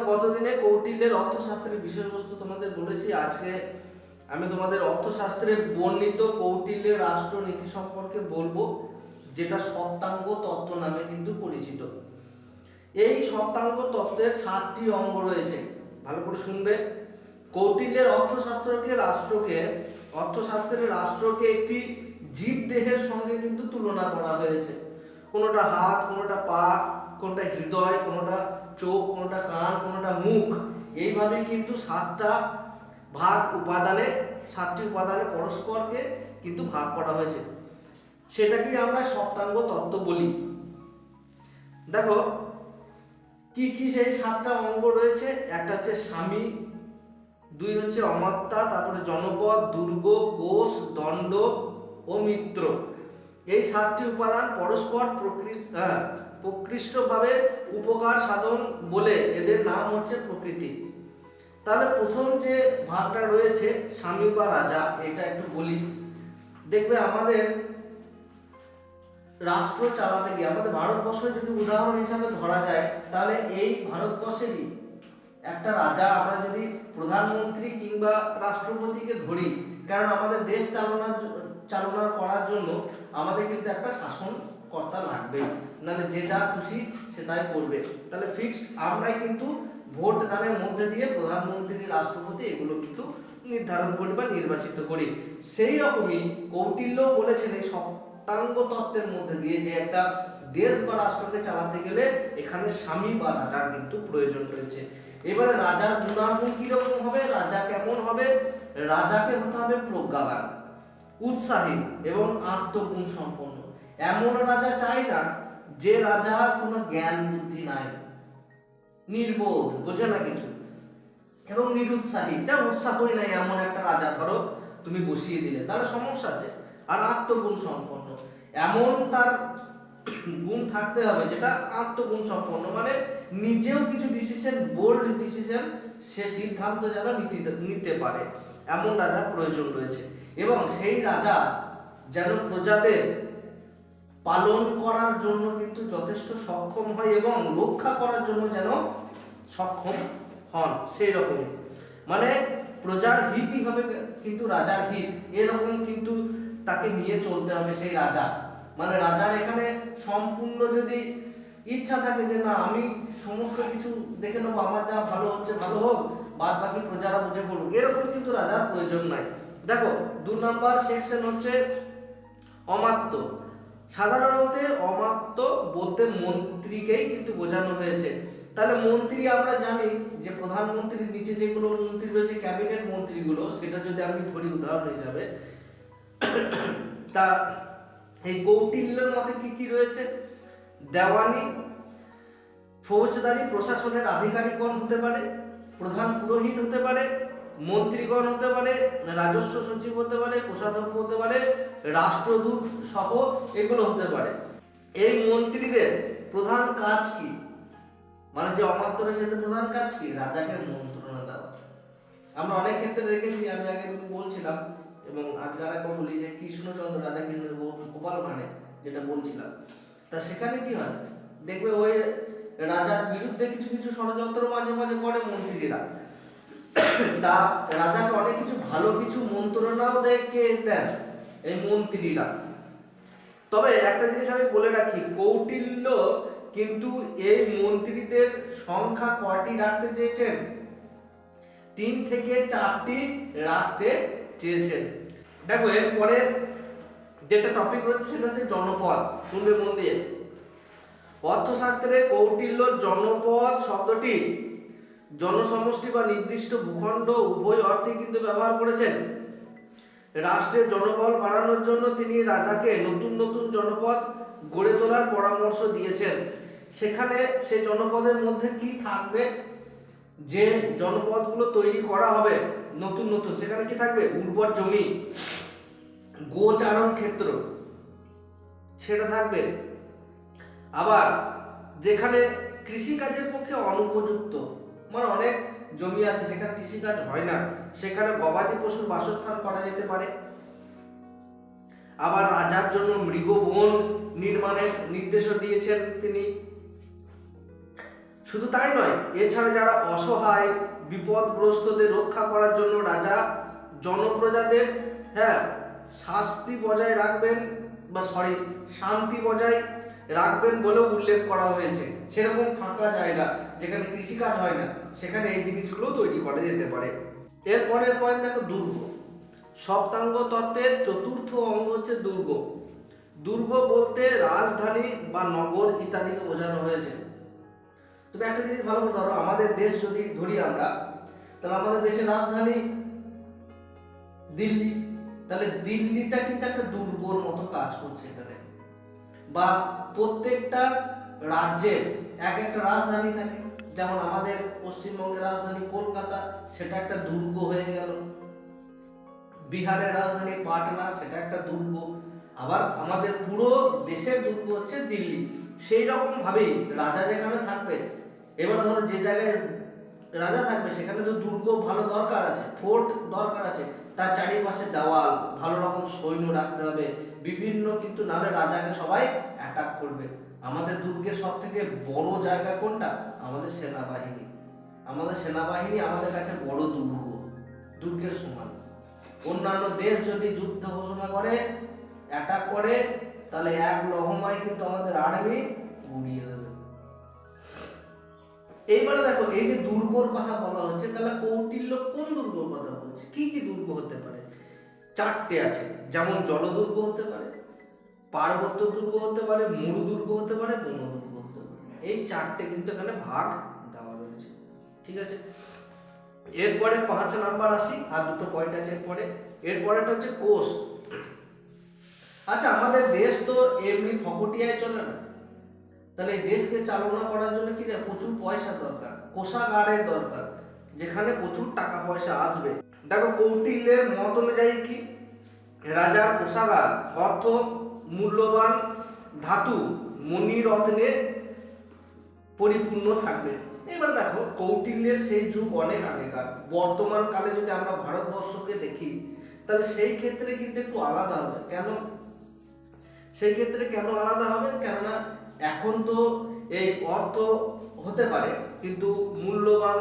গতদিনে কৌটিল্যের অর্থশাস্ত্রের বিষয়বস্তু তোমাদের বলেছি। আজকে আমি তোমাদের অর্থশাস্ত্রে বর্ণিত কৌটিল্যের রাষ্ট্রনীতি সম্পর্কে বলব, যেটা সপ্তাঙ্গ তত্ত্ব নামে কিন্তু পরিচিত। এই সপ্তাঙ্গ তত্ত্বের সাতটি অঙ্গ রয়েছে। ভালো করে শুনবে। কৌটিল্যের অর্থশাস্ত্রকে, রাষ্ট্রকে, অর্থশাস্ত্রের রাষ্ট্রকে একটি জীব দেহের সঙ্গে কিন্তু তুলনা করা হয়েছে। কোনোটা হাত, কোনোটা পা কোনোটা হৃদয়, কোনোটা চোখ, কোনোটা কান, কোনোটা মুখ, এইভাবেই কিন্তু সাতটা ভাগ উপাদানে, সাতটি উপাদানে পরস্পরকে কিন্তু ভাগ করা হয়েছে। সেটাকে আমরা সপ্তাঙ্গ তত্ত্ব বলি। দেখো, কি কি সেই সাতটা অঙ্গ রয়েছে? একটা হচ্ছে স্বামী, দুই হচ্ছে অমাত্যা তারপরে জনপদ, দুর্গ, কোষ, দণ্ড ও মিত্র। এই সাতটি উপাদান পরস্পর প্রকৃ- প্রকৃষ্টভাবে উপকার সাধন বলে এদের নাম হচ্ছে প্রকৃতি। তাহলে প্রথম যে ভাগটা রয়েছে, স্বামী বা রাজা, এটা একটু বলি। দেখবে আমাদের রাষ্ট্র চালাতে গিয়ে, আমাদের ভারতবর্ষের যদি উদাহরণ হিসাবে ধরা যায়, তাহলে এই ভারতবর্ষেরই একটা রাজা আমরা যদি প্রধানমন্ত্রী কিংবা রাষ্ট্রপতিকে ধরি, কারণ আমাদের দেশ চালানোর চালনা করার জন্য আমাদের কিন্তু একটা শাসন কর্তা লাগবে। নাহলে যে যা খুশি সে তাই করবে। তাহলে ফিক্স আমরাই কিন্তু ভোট দানের মধ্যে দিয়ে প্রধানমন্ত্রী, রাষ্ট্রপতি এগুলো কিন্তু নির্ধারণ করি বা নির্বাচিত করি। সেই রকমই কৌটিল্য বলেছেন এই সপ্তাঙ্গ তত্ত্বের মধ্যে দিয়ে যে একটা দেশ বা রাষ্ট্রকে চালাতে গেলে এখানে স্বামী বা রাজার কিন্তু প্রয়োজন রয়েছে। এবারে রাজার গুণাগুণ কীরকম হবে? রাজা কেমন হবে? রাজাকে হতে হবে প্রজ্ঞাবান। উৎসাহী এবং আত্মগুণ সম্পন্ন এমন রাজা চাই না যে রাজার কোনো জ্ঞান, বুদ্ধি নাই। নির্বোধ, বোঝে না কিছু। এবং নিরুৎসাহী। যা উৎসাহই নাই এমন একটা রাজা, ধরো তুমি বসিয়ে দিলে তাহলে সমস্যা আছে। আর আত্মগুণ সম্পন্ন এমন তার গুণ থাকতে হবে যেটা আত্মগুণ সম্পন্ন মানে নিজেও কিছু ডিসিশন বোল্ড ডিসিশন সে সিদ্ধান্ত যেন নিতে নিতে পারে। এমন রাজা প্রয়োজন রয়েছে। এবং সেই রাজা যেন প্রজাদের পালন করার জন্য কিন্তু যথেষ্ট সক্ষম হয় এবং রক্ষা করার জন্য যেন সক্ষম হন, সেই রকম মানে প্রজার হিতই হবে কিন্তু রাজার হিত, এরকম কিন্তু তাকে নিয়ে চলতে হবে সেই রাজা। মানে রাজার এখানে সম্পূর্ণ যদি ইচ্ছা থাকে যে না, আমি সমস্ত কিছু দেখে নেব, আমার যা ভালো হচ্ছে ভালো হোক বাদ বাকি প্রজারা বুঝে পড়ুক এরকম কিন্তু রাজার প্রয়োজন নাই। দেখো, দু নম্বর সেকশন হচ্ছে অমাত্য। সাধারণত অমাত্য বলতে মন্ত্রীকেই কিন্তু বোঝানো হয়েছে। তাহলে মন্ত্রী আমরা জানি যে প্রধানমন্ত্রীর নিচে যেগুলো মন্ত্রী রয়েছে, ক্যাবিনেট মন্ত্রীগুলো, সেটা যদি আমি ধরি উদাহরণ হিসাবে, তা এই কৌটিল্যের মতে কি কি রয়েছে? দেওয়ানি, ফৌজদারি প্রশাসনের আধিকারিক আধিকারিকগণ হতে পারে, প্রধান পুরোহিত হতে পারে মন্ত্রীগণ হতে পারে, রাজস্ব সচিব হতে পারে, কোষাধ্যক্ষ হতে পারে, রাষ্ট্রদূত সহ এগুলো হতে পারে। এই মন্ত্রীদের প্রধান কাজ কি? মানে যে অমাত্য রয়েছে প্রধান কাজ কি? রাজাকে মন্ত্রণা দেওয়া। আমরা অনেক ক্ষেত্রে দেখেছি, আমি আগে বলছিলাম, এবং আজকে আর একবার বলি যে কৃষ্ণচন্দ্র রাজা কৃষ্ণ গোপাল মানে যেটা বলছিলাম। তা সেখানে কি হয়? দেখবে ওই রাজার বিরুদ্ধে কিছু কিছু ষড়যন্ত্র মাঝে মাঝে করে মন্ত্রীরা। তা রাজাকে অনেক কিছু ভালো কিছু মন্ত্রণাও কে? দেন, এই মন্ত্রীরা। তবে একটা জিনিস আমি বলে রাখি, কৌটিল্য কিন্তু এই মন্ত্রীদের সংখ্যা কয়টি রাখতে চেয়েছেন? তিন থেকে চারটি রাখতে চেয়েছেন। দেখো, এরপরে যেটা টপিক রয়েছে সেটা হচ্ছে জনপদ শুনবে মন দিয়ে অর্থশাস্ত্রে কৌটিল্য জনপদ শব্দটি জনসমষ্টি বা নির্দিষ্ট ভূখণ্ড উভয় অর্থে কিন্তু ব্যবহার করেছেন। রাষ্ট্রের জনবল বাড়ানোর জন্য তিনি রাজাকে নতুন নতুন জনপদ গড়ে তোলার পরামর্শ দিয়েছেন। সেখানে সেই জনপদের মধ্যে কি থাকবে? যে জনপদগুলো তৈরি করা হবে নতুন নতুন, সেখানে কি থাকবে? উর্বর জমি, গোচারণ ক্ষেত্র, সেটা থাকবে। আবার যেখানে কৃষিকাজের পক্ষে অনুপযুক্ত মানে অনেক জমি আছে, যেখানে কৃষিকাজ হয় না, সেখানে গবাদি পশুর বাসস্থান করা যেতে পারে। আবার রাজার জন্য মৃগবন নির্মাণের নির্দেশও দিয়েছেন তিনি। শুধু তাই নয়, এছাড়া যারা অসহায়, বিপদগ্রস্তদের রক্ষা করার জন্য রাজা জনপ্রজাদের হ্যাঁ শাস্তি বজায় রাখবেন, বা সরি শান্তি বজায় রাখবেন বলেও উল্লেখ করা হয়েছে। সেরকম ফাঁকা জায়গা যেখানে কৃষিকাজ হয় না, সেখানে এই জিনিসগুলো তৈরি করা যেতে পারে। এরপরের পয়েন্ট দেখো দুর্গ। সপ্তাঙ্গ তত্ত্বের চতুর্থ অঙ্গ হচ্ছে দুর্গ। দুর্গ বলতে রাজধানী বা নগর ইত্যাদিকে বোঝানো হয়েছে। তুমি একটা জিনিস ভালো ধরো, আমাদের দেশ যদি ধরি আমরা, তাহলে আমাদের দেশের রাজধানী দিল্লি। তাহলে দিল্লিটা কিন্তু একটা দুর্গর মতো কাজ করছে এখানে। বা প্রত্যেকটা রাজ্যের এক একটা রাজধানী থাকে। যেমন আমাদের পশ্চিমবঙ্গের রাজধানী কলকাতা, সেটা একটা দুর্গ হয়ে গেল। বিহারের রাজধানী পাটনা, সেটা একটা দুর্গ। আবার আমাদের পুরো দেশের দুর্গ হচ্ছে দিল্লি। সেই রকম ভাবেই রাজা যেখানে থাকবে, এবার ধরো যে জায়গায় রাজা থাকবে, সেখানে তো দুর্গ ভালো দরকার আছে, ফোর্ট দরকার আছে। তার চারিপাশে দেওয়াল, ভালো রকম সৈন্য রাখতে হবে। বিভিন্ন কিন্তু নাহলে রাজাকে সবাই অ্যাটাক করবে। আমাদের দুর্গের সব থেকে বড় জায়গা কোনটা? আমাদের সেনাবাহিনী। আমাদের সেনাবাহিনী আমাদের কাছে বড় দুর্গ, দুর্গের সমান। অন্যান্য দেশ যদি যুদ্ধ ঘোষণা করে অ্যাটাক করে, তাহলে এক লহমায় কিন্তু আমাদের আর্মি উড়িয়ে দেবে। এইবারে দেখো, এই যে দুর্গর কথা বলা হচ্ছে, তাহলে কৌটিল্য কোন দুর্গর কথা কি কি দুর্গ হতে পারে? চারটে আছে। যেমন জলদুর্গ হতে পারে, পার্বত্য দুর্গ হতে পারে মরু দুর্গ হতে পারে বন দুর্গ হতে পারে। এই চারটে কিন্তু এখানে ভাগ দেওয়া রয়েছে। ঠিক আছে? এরপরে পাঁচ নাম্বার আসি, আর দুটো পয়েন্ট আছে এরপরে। এরপরেটা হচ্ছে কোষ। আচ্ছা আমাদের দেশ তো এমনি ফকটিয়ায় চলে না। তাহলে দেশকে চালনা করার জন্য কি প্রচুর পয়সা দরকার, কোষাগারের দরকার, যেখানে প্রচুর টাকা পয়সা আসবে। দেখো কৌটিল্যের মত অনুযায়ী কি? রাজার কোষাগার, অর্থ মূল্যবান ধাতু, মণিরত্নে পরিপূর্ণ থাকবে। এবার দেখো, কৌটিল্যের সেই যুগ অনেক আগেকার। বর্তমান কালে যদি আমরা ভারতবর্ষকে দেখি, তাহলে সেই ক্ষেত্রে কিন্তু একটু আলাদা হবে। কেন? সেই ক্ষেত্রে কেন আলাদা হবে? কেননা এখন তো এই অর্থ হতে পারে কিন্তু মূল্যবান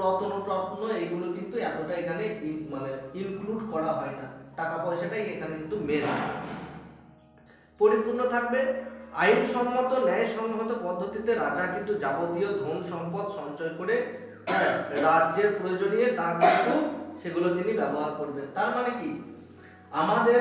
রত্ন টত্ন এগুলো কিন্তু এতটা এখানে মানে ইনক্লুড করা হয় না। টাকা পয়সাটাই এখানে কিন্তু মেন পরিপূর্ণ থাকবে। আইনসম্মত, ন্যায়সম্মত পদ্ধতিতে রাজা কিন্তু যাবতীয় ধন সম্পদ সঞ্চয় করে রাজ্যের প্রয়োজনীয় তা কিন্তু সেগুলো তিনি ব্যবহার করবেন। তার মানে কি? আমাদের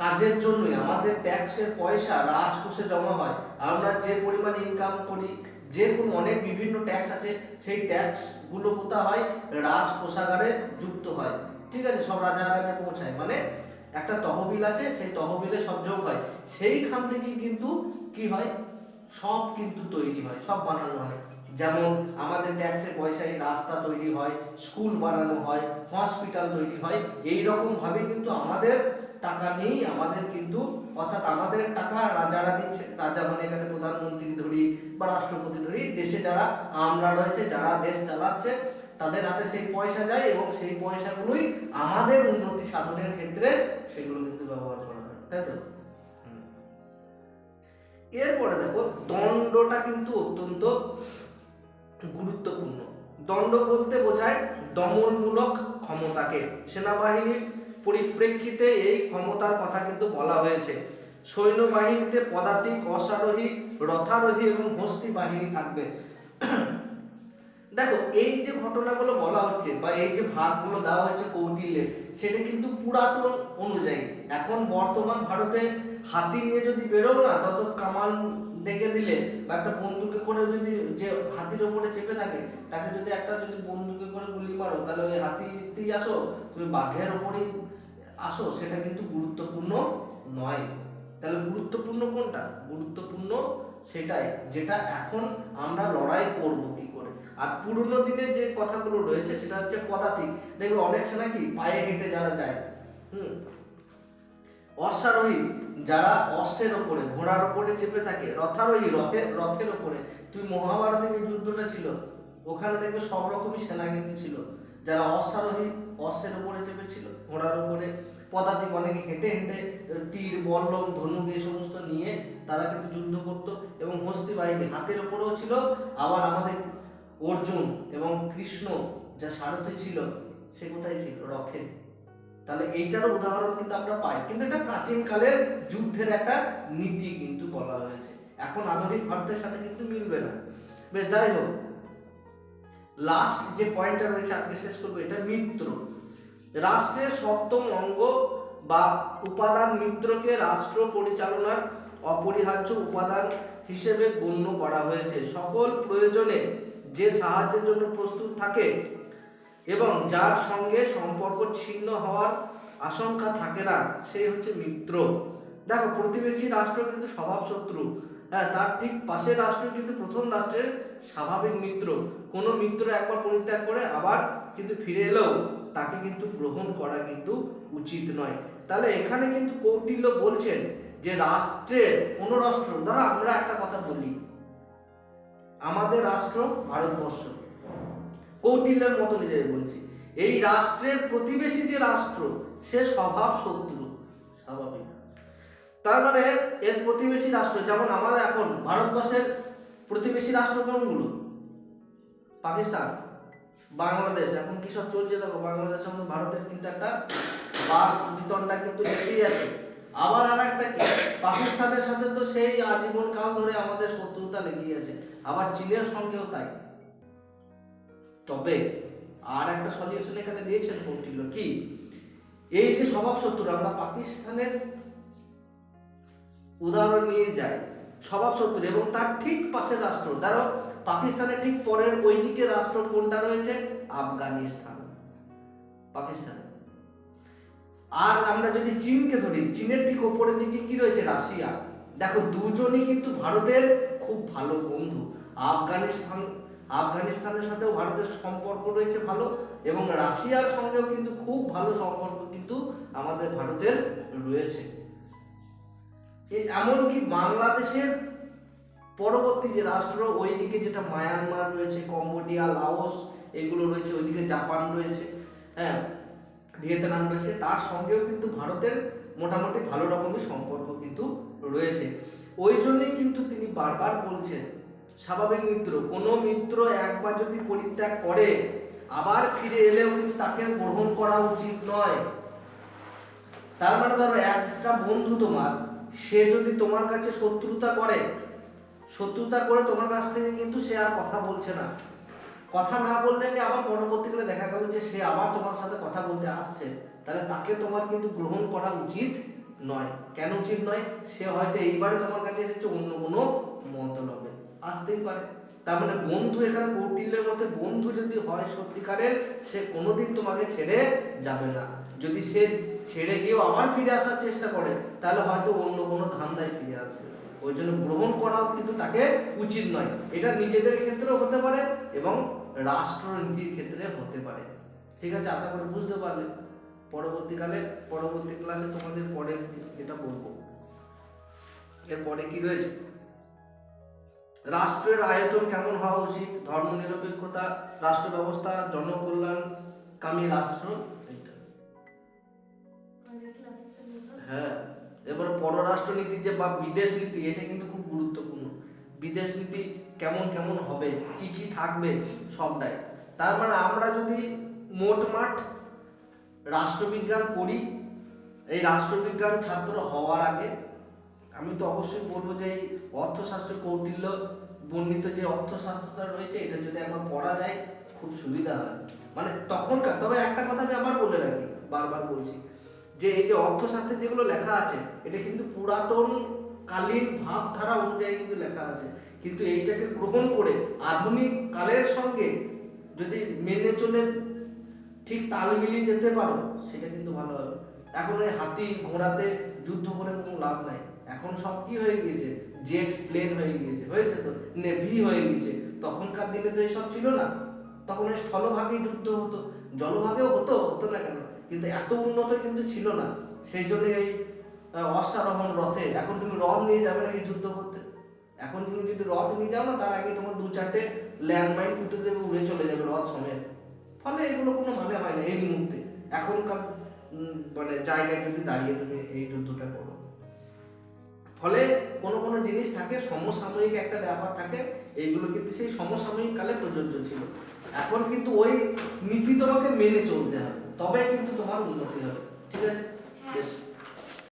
কাজের জন্যই, আমাদের ট্যাক্সের পয়সা রাজকোষে জমা হয়। আমরা যে পরিমাণ ইনকাম করি যে কোনো অনেক বিভিন্ন ট্যাক্স আছে, সেই ট্যাক্সগুলো কোথা হয়? রাজকোষাগারে যুক্ত হয়। ঠিক আছে? সব রাজার কাছে পৌঁছায়। মানে একটা তহবিল আছে, সেই তহবিলে সব যোগ হয়। সেইখান থেকেই কিন্তু কি হয়? সব কিন্তু তৈরি হয়, সব বানানো হয়। যেমন আমাদের ট্যাক্সের পয়সায় রাস্তা তৈরি হয় স্কুল বানানো হয় হসপিটাল তৈরি হয় এই রকম ভাবে কিন্তু আমাদের টাকা নেই, আমাদের কিন্তু, অর্থাৎ আমাদের টাকা রাজারা দিচ্ছে। রাজা মানে এখানে প্রধানমন্ত্রী ধরি বা রাষ্ট্রপতি ধরি, দেশে যারা আমরা রয়েছে, যারা দেশ চালাচ্ছে, তাদের হাতে সেই পয়সা যায় এবং সেই পয়সাগুলোই আমাদের উন্নতি সাধনের ক্ষেত্রে সেগুলো কিন্তু ব্যবহার করা হয় তাই তো? এরপরে দেখো, দণ্ডটা কিন্তু অত্যন্ত গুরুত্বপূর্ণ। দণ্ড বলতে বোঝায় দমনমূলক ক্ষমতাকে। সেনাবাহিনীর পরিপ্রেক্ষিতে এই ক্ষমতার কথা কিন্তু বলা হয়েছে। সৈন্যবাহিনীতে পদাতিক, অশ্বারোহী, রথারোহী এবং হস্তি বাহিনী থাকবে। দেখো, এই যে ঘটনাগুলো বলা হচ্ছে বা এই যে ভাগগুলো দেওয়া হচ্ছে কৌটিল্যে সেটা কিন্তু পুরাতন অনুযায়ী। এখন বর্তমান ভারতে হাতি নিয়ে যদি বেরোও না, তত কামান ডেকে দিলে বা একটা বন্দুকে করে যদি যে হাতির ওপরে চেপে থাকে, তাকে যদি একটা যদি বন্দুকে করে গুলি মারো, তাহলে ওই হাতিতেই আসো। তুমি বাঘের ওপরেই আসো, সেটা কিন্তু গুরুত্বপূর্ণ নয়। তাহলে গুরুত্বপূর্ণ কোনটা? গুরুত্বপূর্ণ সেটাই, যেটা এখন আমরা লড়াই করব কি করে। আর পুরনো দিনের যে কথাগুলো রয়েছে, সেটা হচ্ছে পদাতিক। দেখবে অনেক সময় কি, পায়ে হেঁটে যারা যায়, হুম, অশ্বারোহী, যারা অশ্বের ওপরে, ঘোড়ার ওপরে চেপে থাকে, রথারোহী রথের রথের ওপরে। তুমি মহাভারতের যে যুদ্ধটা ছিল, ওখানে দেখবে সব রকমই সেনা কিন্তু ছিল। যারা অশ্বারোহী অশ্বের উপরে চেপেছিল, ঘোড়ার উপরে। পদাতিক অনেকে হেঁটে হেঁটে, তীর, বল্লম, ধনুক এই সমস্ত নিয়ে তারা কিন্তু যুদ্ধ করত এবং হস্তি বাহিনী হাতের উপরেও ছিল। আবার আমাদের অর্জুন এবং কৃষ্ণ যা সারথি ছিল, সে কোথায় ছিল? রথে। তাহলে এইটারও উদাহরণ কিন্তু আমরা পাই। কিন্তু এটা প্রাচীনকালের যুদ্ধের একটা নীতি কিন্তু বলা হয়েছে। এখন আধুনিক ভারতের সাথে কিন্তু মিলবে না। বেশ, যাই হোক। লাস্ট যে পয়েন্টটা রয়েছে, আজকে শেষ করব, এটা মিত্র। রাষ্ট্রের সপ্তম অঙ্গ বা উপাদান মিত্রকে রাষ্ট্র পরিচালনার অপরিহার্য উপাদান হিসেবে গণ্য করা হয়েছে। সকল প্রয়োজনে যে সাহায্যের জন্য প্রস্তুত থাকে এবং যার সঙ্গে সম্পর্ক ছিন্ন হওয়ার আশঙ্কা থাকে না সেই হচ্ছে মিত্র। দেখো, প্রতিবেশী রাষ্ট্র কিন্তু স্বভাব শত্রু হ্যাঁ তার ঠিক পাশের রাষ্ট্র কিন্তু প্রথম রাষ্ট্রের স্বাভাবিক মিত্র। কোনো মিত্র একবার পরিত্যাগ করে আবার কিন্তু ফিরে এলেও তাকে কিন্তু গ্রহণ করা কিন্তু উচিত নয়। তাহলে এখানে কিন্তু কৌটিল্য বলছেন যে রাষ্ট্রের কোন রাষ্ট্র, ধরো আমরা একটা কথা বলি, আমাদের রাষ্ট্র ভারতবর্ষ। কৌটিল্যের মতো নিজে বলছি। এই রাষ্ট্রের প্রতিবেশী যে রাষ্ট্র, সে স্বভাব শত্রু, স্বাভাবিক। তার মানে এর প্রতিবেশী রাষ্ট্র, যেমন আমাদের এখন, ভারতবর্ষের প্রতিবেশী রাষ্ট্র কোনগুলো? পাকিস্তান, বাংলাদেশ, এখন কি সব চলছে দেখো, বাংলাদেশ সঙ্গে ভারতের কিন্তু একটা বাঘ বিতনটা কিন্তু লেগেই আছে। আবার আর একটা কি, পাকিস্তানের সাথে তো সেই আজীবন কাল ধরে আমাদের শত্রুতা লেগেই আছে, আবার চীনের সঙ্গেও তাই। তবে, আর একটা সলিউশন এখানে দিয়েছেন কি, এই যে স্বভাব শত্রু আমরা পাকিস্তানের উদাহরণ নিয়ে যাই। স্বভাব শত্রু এবং তার ঠিক পাশের রাষ্ট্র। ধরো, পাকিস্তানের ঠিক পরের ওই দিকে রাষ্ট্র কোনটা রয়েছে? আফগানিস্তান। পাকিস্তান। আর আমরা যদি চীনকে ধরি, চীনের ঠিক ওপরের দিকে কি রয়েছে? রাশিয়া। দেখো, দুজনই কিন্তু ভারতের খুব ভালো বন্ধু। আফগানিস্তান, আফগানিস্তানের সাথেও ভারতের সম্পর্ক রয়েছে ভালো এবং রাশিয়ার সঙ্গেও কিন্তু খুব ভালো সম্পর্ক কিন্তু আমাদের ভারতের রয়েছে। এমনকি বাংলাদেশের পরবর্তী যে রাষ্ট্র, ওইদিকে যেটা মায়ানমার রয়েছে, কম্বোডিয়া, লাওস, এগুলো রয়েছে, ওইদিকে জাপান রয়েছে হ্যাঁ ভিয়েতনাম রয়েছে, তার সঙ্গেও কিন্তু ভারতের মোটামুটি ভালো রকমের সম্পর্ক কিন্তু রয়েছে। ওই জন্যই কিন্তু তিনি বারবার বলছেন, স্বাভাবিক মিত্র, কোনো মিত্র একবার যদি পরিত্যাগ করে, আবার ফিরে এলেও কিন্তু তাকে গ্রহণ করা উচিত নয়। তার মানে ধরো, একটা বন্ধু তোমার সে যদি তোমার কাছে শত্রুতা করে শত্রুতা করে তোমার কাছ থেকে কিন্তু সে আর কথা বলছে না। কথা না বললে যে আবার পরবর্তীকালে দেখা গেল যে সে আবার তোমার সাথে কথা বলতে আসছে? তাহলে তাকে তোমার কিন্তু গ্রহণ করা উচিত নয়। কেন উচিত নয়? সে হয়তো এইবারে তোমার কাছে এসেছে, অন্য কোনো মতলবে। আসতেই পারে। তার মানে বন্ধু এখানে কৌটিল্যের মতে বন্ধু যদি হয় সত্যিকারের, সে কোনোদিন তোমাকে ছেড়ে যাবে না। যদি সে ছেড়ে গিয়েও আবার ফিরে আসার চেষ্টা করে, তাহলে হয়তো অন্য কোনো ধান্দায় ফিরে আসবে। ওই জন্য গ্রহণ করা কিন্তু তাকে উচিত নয়। এটা নিজেদের ক্ষেত্রেও হতে পারে এবং রাষ্ট্রনীতির ক্ষেত্রে হতে পারে। ঠিক আছে? আশা করি বুঝতে পারলে। পরবর্তীকালে, পরবর্তী ক্লাসে তোমাদের পরে এটা বলব। এরপরে কি রয়েছে? রাষ্ট্রের আয়তন কেমন হওয়া উচিত? ধর্মনিরপেক্ষতা রাষ্ট্র ব্যবস্থা জনকল্যাণকামী রাষ্ট্র হ্যাঁ এবারে পররাষ্ট্রনীতি যে বা বিদেশ নীতি, এটা কিন্তু খুব গুরুত্বপূর্ণ। বিদেশ নীতি কেমন কেমন হবে, কি কি থাকবে, সবটাই। তার মানে আমরা যদি মোটমাট রাষ্ট্রবিজ্ঞান পড়ি, এই রাষ্ট্রবিজ্ঞান ছাত্র হওয়ার আগে আমি তো অবশ্যই বলব যে এই অর্থশাস্ত্র কৌটিল্য বর্ণিত যে অর্থশাস্ত্রটা রয়েছে, এটা যদি একবার পড়া যায়, খুব সুবিধা হয়। মানে তখনকার, তবে একটা কথা আমি আবার বলে রাখি, বারবার বলছি। যে এই যে অর্থশাস্ত্রে যেগুলো লেখা আছে, এটা কিন্তু পুরাতন কালীন ভাবধারা অনুযায়ী কিন্তু লেখা আছে। কিন্তু এইটাকে গ্রহণ করে আধুনিক কালের সঙ্গে যদি মেনে চলে ঠিক তাল মিলিয়ে যেতে পারো, সেটা কিন্তু ভালো হবে। এখন ওই হাতি ঘোড়াতে যুদ্ধ করে কোনো লাভ নাই। এখন সব কি হয়ে গিয়েছে? জেট প্লেন হয়ে গিয়েছে, হয়েছে তো? নেভি হয়ে গিয়েছে। তখনকার দিনে তো এইসব ছিল না। তখন ওই স্থলভাগেই যুদ্ধ হতো। জলভাগেও হতো হতো না কেন? কিন্তু এত উন্নত কিন্তু ছিল না। সেই জন্য এই অশ্বারোহণ রথে। এখন তুমি রথ নিয়ে যাবে নাকি যুদ্ধ করতে? এখন তুমি যদি রথ নিয়ে যাও না, তার আগে তোমার দু চারটে ল্যান্ডমাইন পুঁতে দেবে, উড়ে চলে যাবে রথ সমেত। ফলে এগুলো কোনো মানে হয় না এই মুহূর্তে। এখনকার মানে জায়গায় যদি দাঁড়িয়ে তুমি এই যুদ্ধটা করো। ফলে কোনো কোনো জিনিস থাকে, সমসাময়িক একটা ব্যাপার থাকে, এইগুলো কিন্তু সেই সমসাময়িক কালে প্রযোজ্য ছিল। এখন কিন্তু ওই নীতি তোমাকে মেনে চলতে হবে। তবে কিন্তু তোমার উন্নতি হবে ঠিক আছে? বেশ